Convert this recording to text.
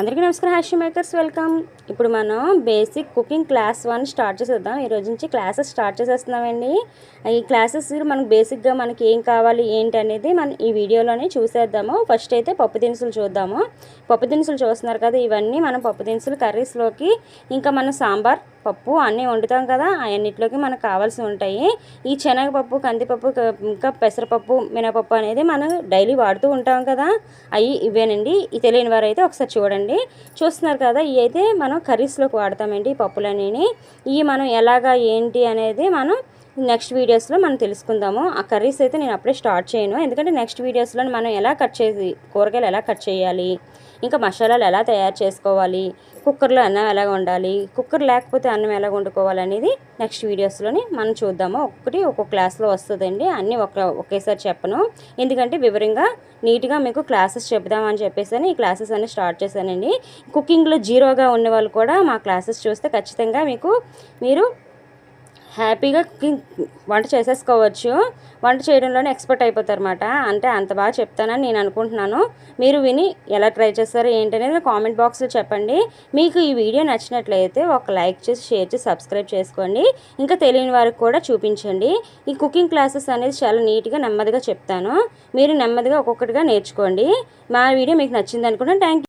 అందరికీ నమస్కారం హ్యాషీ makers. Welcome. ఇప్పుడు మనం basic cooking class one start చేసేద్దాం. ఈ రోజు నుంచి క్లాసెస్ స్టార్ట్ చేసేస్తున్నామండి. ఈ క్లాసెస్ మనకు బేసిక్గా మనకి ఏం కావాలి ఏంటి అనేది మనం ఈ వీడియోలోనే చూసేద్దాము. ఫస్ట్ అయితే పప్పు దినుసులు చూద్దాము. పప్పు దినుసులు చూస్తున్నారు కదా ఇవన్నీ మనం పప్పు దినుసులు కర్రీస్లోకి ఇంకా మనం సాంబార్ పప్పు అన్నీ వండుతాం కదా అవన్నిటిలోకి మనకు కావాల్సి ఉంటాయి. ఈ శనగపప్పు కందిపప్పు ఇంకా పెసరపప్పు మినపప్పు అనేది మనం డైలీ వాడుతూ ఉంటాం కదా అవి ఇవేనండి. ఈ తెలియని వారు అయితే ఒకసారి చూడండి. చూస్తున్నారు కదా ఇవి అయితే మనం కర్రీస్లోకి వాడతామండి ఈ పప్పులన్నీ. ఇవి మనం ఎలాగా ఏంటి అనేది మనం నెక్స్ట్ వీడియోస్లో మనం తెలుసుకుందాము. ఆ కర్రీస్ అయితే నేను అప్పుడే స్టార్ట్ చేయను. ఎందుకంటే నెక్స్ట్ వీడియోస్లో మనం ఎలా కట్ చేసి కూరగాయలు ఎలా కట్ చేయాలి ఇంకా మసాలాలు ఎలా తయారు చేసుకోవాలి కుక్కర్లో అన్నం ఎలా వండాలి కుక్కర్ లేకపోతే అన్నం ఎలా వండుకోవాలి అనేది నెక్స్ట్ వీడియోస్లోని మనం చూద్దాము. ఒక్కటి ఒక్కొక్క క్లాస్లో వస్తుందండి. అన్నీ ఒక ఒకేసారి చెప్పను. ఎందుకంటే వివరంగా నీట్గా మీకు క్లాసెస్ చెప్దామని చెప్పేసి ఈ క్లాసెస్ అన్ని స్టార్ట్ చేశానండి. కుకింగ్లో జీరోగా ఉన్న వాళ్ళు కూడా మా క్లాసెస్ చూస్తే ఖచ్చితంగా మీకు మీరు హ్యాపీగా కుకింగ్ వంట చేసేసుకోవచ్చు. వంట చేయడంలోనే ఎక్స్పర్ట్ అయిపోతారన్నమాట. అంటే అంత బాగా చెప్తానని నేను అనుకుంటున్నాను. మీరు విని ఎలా ట్రై చేస్తారో ఏంటనేది కామెంట్ బాక్స్లో చెప్పండి. మీకు ఈ వీడియో నచ్చినట్లయితే ఒక లైక్ చేసి షేర్ చేసి సబ్స్క్రైబ్ చేసుకోండి. ఇంకా తెలియని వారికి కూడా చూపించండి. ఈ కుకింగ్ క్లాసెస్ అనేది చాలా నీట్గా నెమ్మదిగా చెప్తాను. మీరు నెమ్మదిగా ఒక్కొక్కటిగా నేర్చుకోండి. మా వీడియో మీకు నచ్చింది అనుకుంటున్నాను థ్యాంక్